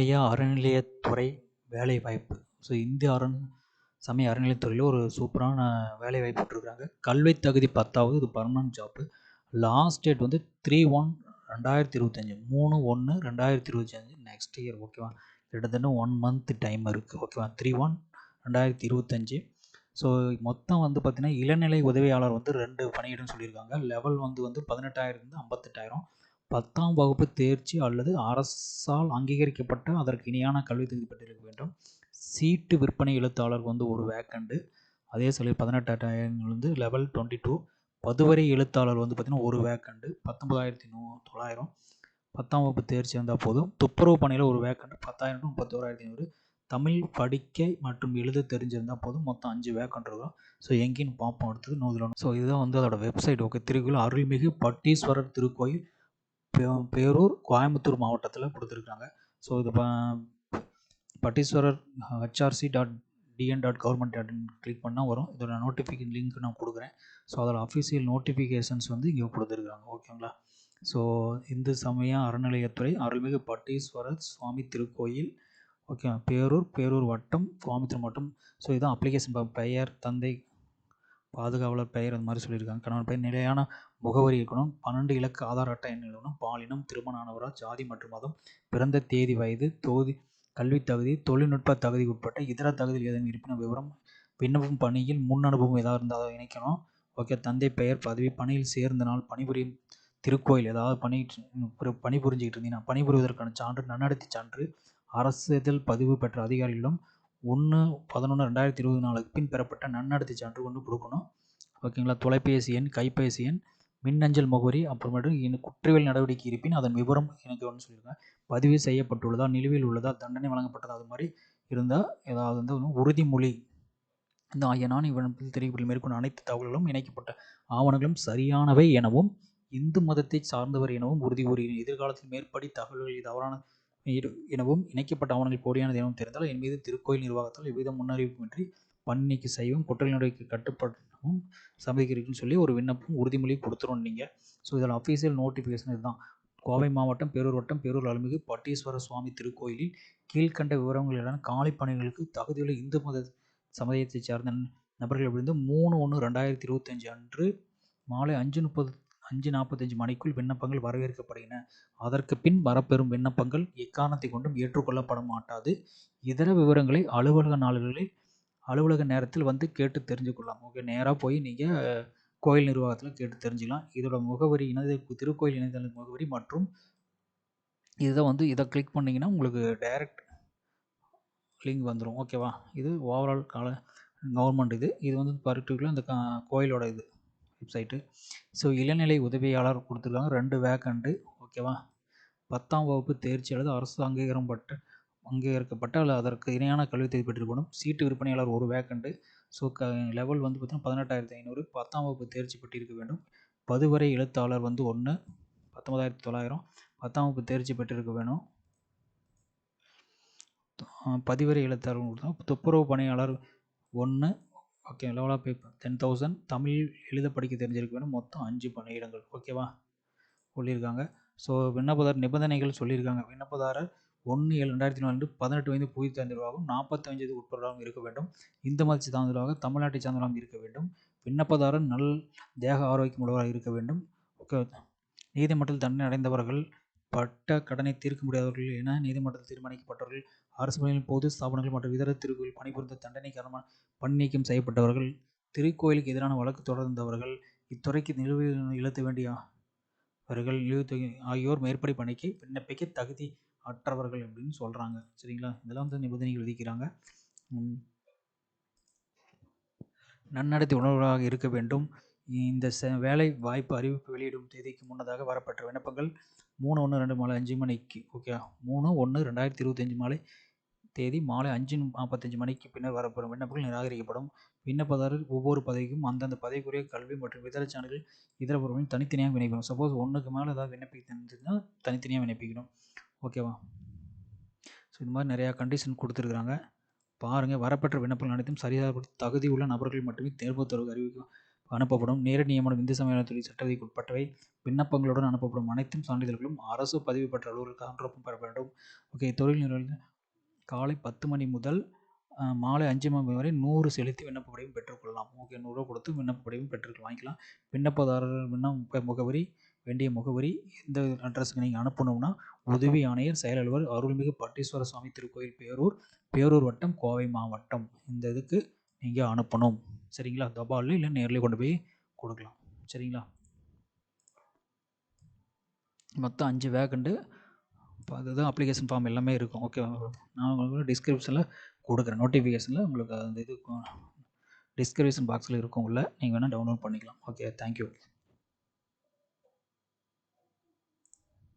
ஐயா அறநிலையத்துறை வேலைவாய்ப்பு. ஸோ இந்திய அரண் சமய அறநிலையத்துறையில் ஒரு சூப்பரான வேலைவாய்ப்பு விட்ருக்காங்க கல்வி தகுதி பத்தாவது இது பர்மனன்ட் ஜாப்பு லாஸ்ட் டேட் வந்து த்ரீ ஒன் ரெண்டாயிரத்தி இருபத்தஞ்சி மூணு ஒன்று ரெண்டாயிரத்தி இருபத்தஞ்சி நெக்ஸ்ட் இயர் ஓகேவா கிட்டத்தட்ட ஒன் மந்த் டைம் இருக்குது ஓகேவா த்ரீ ஒன் ரெண்டாயிரத்தி இருபத்தஞ்சி ஸோ மொத்தம் வந்து பார்த்திங்கன்னா இளநிலை உதவியாளர் வந்து ரெண்டு பணியிடம் சொல்லியிருக்காங்க. லெவல் வந்து வந்து பதினெட்டாயிரத்துலேருந்து ஐம்பத்தெட்டாயிரம். பத்தாம் வகுப்பு தேர்ச்சி அல்லது அரசால் அங்கீகரிக்கப்பட்ட அதற்கு இணையான கல்வி தகுதி பெற்றிருக்க வேண்டும். சீட்டு விற்பனை எழுத்தாளர் வந்து ஒரு வேக்கண்டு அதே சமயம் பதினெட்டாயிரங்கள் வந்து லெவல் டுவெண்ட்டி டூ பதுவரை எழுத்தாளர் வந்து பார்த்திங்கன்னா ஒரு வேக்கண்டு பத்தொம்பதாயிரத்தி நூ தொள்ளாயிரம். பத்தாம் வகுப்பு தேர்ச்சி இருந்தால் போதும். துப்புரவு பணியில் ஒரு வேக்கண்டு பத்தாயிரம் டு முப்பத்தோராயிரத்தி ஐநூறு. தமிழ் படிக்க மற்றும் எழுத தெரிஞ்சிருந்தால் போதும். மொத்தம் அஞ்சு வேக்கண்ட் இருக்கும். ஸோ எங்கேன்னு பார்ப்போம் அடுத்தது நூதில் ஸோ இதுதான் வந்து அதோட வெப்சைட் ஓகே திருக்குறள். அருள்மிகு பட்டீஸ்வரர் திருக்கோயில். பேரூர் கோயம்புத்தூர் மாவட்டத்தில் கொடுத்துருக்காங்க. ஸோ இது ப Patteeswarar HRC dot TN dot government dot click பண்ணால் வரும். இதோட நோட்டிஃபிகேஷன் லிங்க் நான் கொடுக்குறேன். ஸோ அதோட அஃபிஷியல் நோட்டிஃபிகேஷன்ஸ் வந்து இங்கே கொடுத்துருக்காங்க. ஓகேங்களா ஸோ இந்து சமய அறநிலையத்துறை அருள்மிகு பட்டீஸ்வரர் சுவாமி திருக்கோயில் ஓகே பேரூர் பேரூர் வட்டம் கோயம்புத்தூர் வட்டம் ஸோ இதுதான் அப்ளிகேஷன் பெயர் தந்தை பாதுகாவலர் பெயர் அந்த மாதிரி சொல்லியிருக்காங்க. கணவன் பெயர் நிலையான முகவரி இருக்கணும். பன்னெண்டு இலக்கு ஆதார் அட்டை எண் இருக்கணும் பாலினம் திருமணம் ஆனவரா ஜாதி மற்றும் மதம் பிறந்த தேதி வயது தொகுதி கல்வி தகுதி தொழில்நுட்ப தகுதி உட்பட்ட இதர தகுதியில் ஏதேனும் இருப்பினும் விவரம் விண்ணப்பம் பணியில் முன் அனுபவம் ஏதாவது இருந்தால் இணைக்கணும். ஓகே தந்தை பெயர் பதவி பணியில் சேர்ந்த நாள் பணிபுரியும் திருக்கோயில் ஏதாவது பணி பணிபுரிஞ்சுக்கிட்டு இருந்தீங்கன்னா பணிபுரிவதற்கான சான்று நன்னடத்தை சான்று அரசியல் பதிவு பெற்ற அதிகாரிகளும் ஒன்று பதினொன்று ரெண்டாயிரத்தி இருபது நாலுக்கு பின் பெறப்பட்ட நன்னடத்தை சான்று கொண்டு கொடுக்கணும். ஓகேங்களா? தொலைபேசி எண் கைபேசி எண் மின்னஞ்சல் முகவரி அப்புறமேட்டு இன்னும் குற்றவியல் நடவடிக்கை இருப்பின் அதன் விவரம் எனக்கு ஒன்று சொல்லியிருக்கேன் பதிவு செய்யப்பட்டுள்ளதா நிலுவையில் உள்ளதா தண்டனை வழங்கப்பட்டதா அது மாதிரி இருந்தால் ஏதாவது வந்து உறுதிமொழி. இந்த ஆகிய நான் இவ்விடத்தில் தெரிவிப்பில் மேற்கொண்ட அனைத்து தகவல்களும் இணைக்கப்பட்ட ஆவணங்களும் சரியானவை எனவும் இந்து மதத்தை சார்ந்தவர் எனவும் உறுதி கூறுகிறேன் எதிர்காலத்தில் மேற்படி தகவல்கள் தவறான இரு- எனவும் இணைக்கப்பட்ட ஆவணங்கள் போலியானது எனவும் தெரிந்தால் என் மீது திருக்கோயில் நிர்வாகத்தால் எவ்வித முன்னறிவிப்புமின்றி பணிக்கு செய்யவும் குற்றல் நடவடிக்கை கட்டுப்படவும் சம்மதிக்கிறீங்கன்னு சொல்லி ஒரு விண்ணப்பம் உறுதிமொழி கொடுத்துரும் நீங்கள் ஸோ இதில் அஃபீஷியல் நோட்டிஃபிகேஷன் இதுதான். கோவை மாவட்டம் பேரூர் வட்டம் பேரூர் அருள்மிகு பட்டீஸ்வர சுவாமி திருக்கோயிலில் கீழ்க்கண்ட விவரங்களுடன் காலி பணிகளுக்கு தகுதியுள்ள இந்து மத சமுதாயத்தைச் சார்ந்த நபர்களிடமிருந்து மூணு ஒன்று ரெண்டாயிரத்தி இருபத்தஞ்சு அன்று மாலை அஞ்சு முப்பது அஞ்சு நாற்பத்தஞ்சு மணிக்குள் விண்ணப்பங்கள் வரவேற்கப்படுகின்றன அதற்கு பின் வரப்பெறும் விண்ணப்பங்கள் எக்காரணத்தை கொண்டும் ஏற்றுக்கொள்ளப்பட மாட்டாது இதர விவரங்களை அலுவலக நாள்களில் அலுவலக நேரத்தில் வந்து கேட்டு தெரிஞ்சு கொள்ளலாம் ஓகே நேராக போய் நீங்கள் கோயில் நிர்வாகத்தில் கேட்டு தெரிஞ்சுக்கலாம். இதோட முகவரி இணைய திருக்கோயில் இணையதள முகவரி மற்றும் இதை வந்து இதை கிளிக் பண்ணிங்கன்னா உங்களுக்கு டைரக்ட் லிங்க் வந்துடும் ஓகேவா? இது ஓவரால் கால கவர்மெண்ட் இது. இது வந்து பர்டிகுலர் இந்த கோயிலோட இது. வெப்சைட்டு ஸோ இளநிலை உதவியாளர் கொடுத்துருக்காங்க. ரெண்டு வேக்கண்ட்டு ஓகேவா பத்தாம் வகுப்பு தேர்ச்சி அல்லது அரசு அங்கீகாரம் பட்ட அங்கீகரிக்கப்பட்ட அல்லது அதற்கு இணையான கல்வி தேர்வு பெற்றிருக்கணும். சீட்டு விற்பனையாளர் ஒரு வேக்கண்ட்டு ஸோ க லெவல் வந்து பார்த்தீங்கன்னா பதினெட்டாயிரத்தி ஐநூறு. பத்தாம் வகுப்பு தேர்ச்சி பெற்றிருக்க வேண்டும். பதுவரை எழுத்தாளர் வந்து ஒன்று பத்தொன்பதாயிரத்தி தொள்ளாயிரம். பத்தாம் வகுப்பு தேர்ச்சி பெற்றிருக்க வேணும். பதிவரை எழுத்தாளர் கொடுத்தா துப்புரவு பணியாளர் ஒன்று ஓகே லெவலாக பே டென் தௌசண்ட் தமிழ் எழுத படிக்க தெரிஞ்சிருக்க வேணும். மொத்தம் அஞ்சு பணியிடங்கள். ஓகேவா சொல்லியிருக்காங்க. ஸோ விண்ணப்பதாரர் நிபந்தனைகள் சொல்லியிருக்காங்க. விண்ணப்பதாரர் ஒன்று ஏழு ரெண்டாயிரத்தி நாலு பதினெட்டு வயது புதிய சார்ந்தவராகவும் நாற்பத்தஞ்சு வயது இருக்க வேண்டும். இந்து மதத்தை சார்ந்தவராக தமிழ்நாட்டை சார்ந்தவராகவும் இருக்க வேண்டும். விண்ணப்பதாரர் நல் தேக ஆரோக்கியம் உள்ளவராக இருக்க வேண்டும். ஓகே நீதிமன்றத்தில் தண்டனை அடைந்தவர்கள் பட்ட கடனை தீர்க்க முடியாதவர்கள் என நீதிமன்றத்தில் தீர்மானிக்கப்பட்டவர்கள் அரசு பணிகளில் பொது ஸ்தாபனங்கள் மற்றும் இதர திருக்கோயில் பணிபுரிந்த தண்டனை காரணமாக பணி நீக்கம் செய்யப்பட்டவர்கள் திருக்கோயிலுக்கு எதிரான வழக்கு தொடர்ந்தவர்கள் இத்துறைக்கு நிலுவையில் இழுத்த வேண்டியவர்கள் நிலுவைத் ஆகியோர் மேற்படி பணிக்கு விண்ணப்பிக்க தகுதி அற்றவர்கள் அப்படின்னு சொல்கிறாங்க சரிங்களா? இதெல்லாம் வந்து நிபந்தனைகள் விதிக்கிறாங்க. நன்னடத்தை உணர்வாக இருக்க வேண்டும். இந்த ச வேலை வாய்ப்பு அறிவிப்பு வெளியிடும் தேதிக்கு முன்னதாக வரப்பட்ட விண்ணப்பங்கள் மூணு ஒன்று ரெண்டு மாலை அஞ்சு மணிக்கு ஓகே மூணு ஒன்று ரெண்டாயிரத்தி இருபத்தஞ்சி மாலை தேதி மாலை அஞ்சு நாற்பத்தஞ்சு மணிக்கு பின்னர் வரப்படும் விண்ணப்பங்கள் நிராகரிக்கப்படும். விண்ணப்பதாரர் ஒவ்வொரு பதவிக்கும் அந்தந்த பதவிக்குரிய கல்வி மற்றும் இதர சான்றிதழ் இதர பொருட்களையும் தனித்தனியாக விண்ணப்பிக்கணும். சப்போஸ் ஒன்றுக்கு மேலே ஏதாவது விண்ணப்பிக்கிறதுனா தனித்தனியாக விண்ணப்பிக்கணும். ஓகேவா ஸோ இந்த மாதிரி நிறையா கண்டிஷன் கொடுத்துருக்குறாங்க. பாருங்கள் வரப்பெற்ற விண்ணப்பங்கள் அனைத்தும் சரியாக தகுதி உள்ள நபர்கள் மட்டுமே தேர்வு தேர்வு அறிவிக்கும் அனுப்பப்படும். நேர நியமனம் இந்து சமயத்துறை அறநிலையத்துறை உட்பட்டவை. விண்ணப்பங்களுடன் அனுப்பப்படும் அனைத்தும் சான்றிதழ்களும் அரசு பதிவு பெற்ற அலுவலர்களுக்கு சான்றொப்பம் பெற வேண்டும். ஓகே தொழில் நிறுவனம் காலை பத்து மணி முதல் மாலை அஞ்சு மணி வரை நூறு செலுத்தி விண்ணப்ப படிவம் பெற்றுக்கொள்ளலாம் ஓகே நூறுரூவா கொடுத்து விண்ணப்ப படிவம் பெற்று வாங்கிக்கலாம். விண்ணப்பதாரர் விண்ணப்ப முகவரி வேண்டிய முகவரி எந்த அட்ரஸுக்கு நீங்கள் அனுப்பணும்னா உதவி ஆணையர் செயல் அலுவலர் அருள்மிகு பட்டீஸ்வர சுவாமி திருக்கோயில் பேரூர் பேரூர் வட்டம் கோவை மாவட்டம். இந்த இதுக்கு நீங்கள் அனுப்பணும். சரிங்களா? தபாலில் இல்லை நேர்லேயே கொண்டு போய் கொடுக்கலாம். சரிங்களா? மொத்தம் அஞ்சு வேகண்டு இப்போ அதுதான் அப்ளிகேஷன் ஃபார்ம் எல்லாமே இருக்கும். ஓகே நான் உங்களுக்கு டிஸ்கிரிப்ஷனில் கொடுக்குறேன். நோட்டிஃபிகேஷனில் உங்களுக்கு அந்த இது டிஸ்கிரிப்ஷன் பாக்ஸில் இருக்கும் உள்ள நீங்கள் வேணால் டவுன்லோட் பண்ணிக்கலாம். Okay thank you